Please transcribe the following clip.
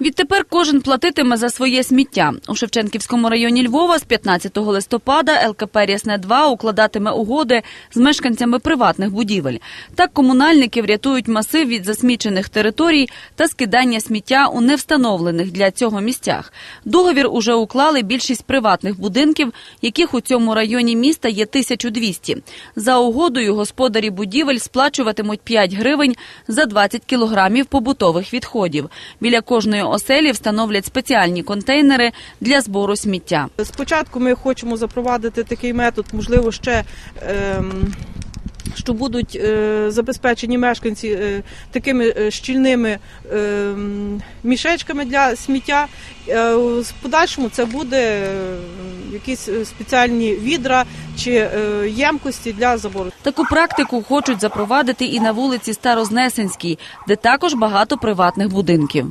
Відтепер кожен платитиме за своє сміття. У Шевченківському районі Львова з 15 листопада ЛКП «Рясне-2» укладатиме угоди з мешканцями приватних будівель. Так комунальники врятують масив від засмічених територій та скидання сміття у невстановлених для цього місцях. Договір уже уклали більшість приватних будинків, яких у цьому районі міста є 1200. За угодою господарі будівель сплачуватимуть 5 гривень за 20 кілограмів побутових відходів. Біля кожної оселі встановлять спеціальні контейнери для збору сміття. Спочатку ми хочемо запровадити такий метод, можливо, ще. ем, що будуть е, забезпечені мешканці е, такими е, щільними ем, мішечками для сміття. Е, в подальшому це буде якісь спеціальні відра чи е, ємкості для забору. Таку практику хочуть запровадити і на вулиці Старознесенській, де також багато приватних будинків.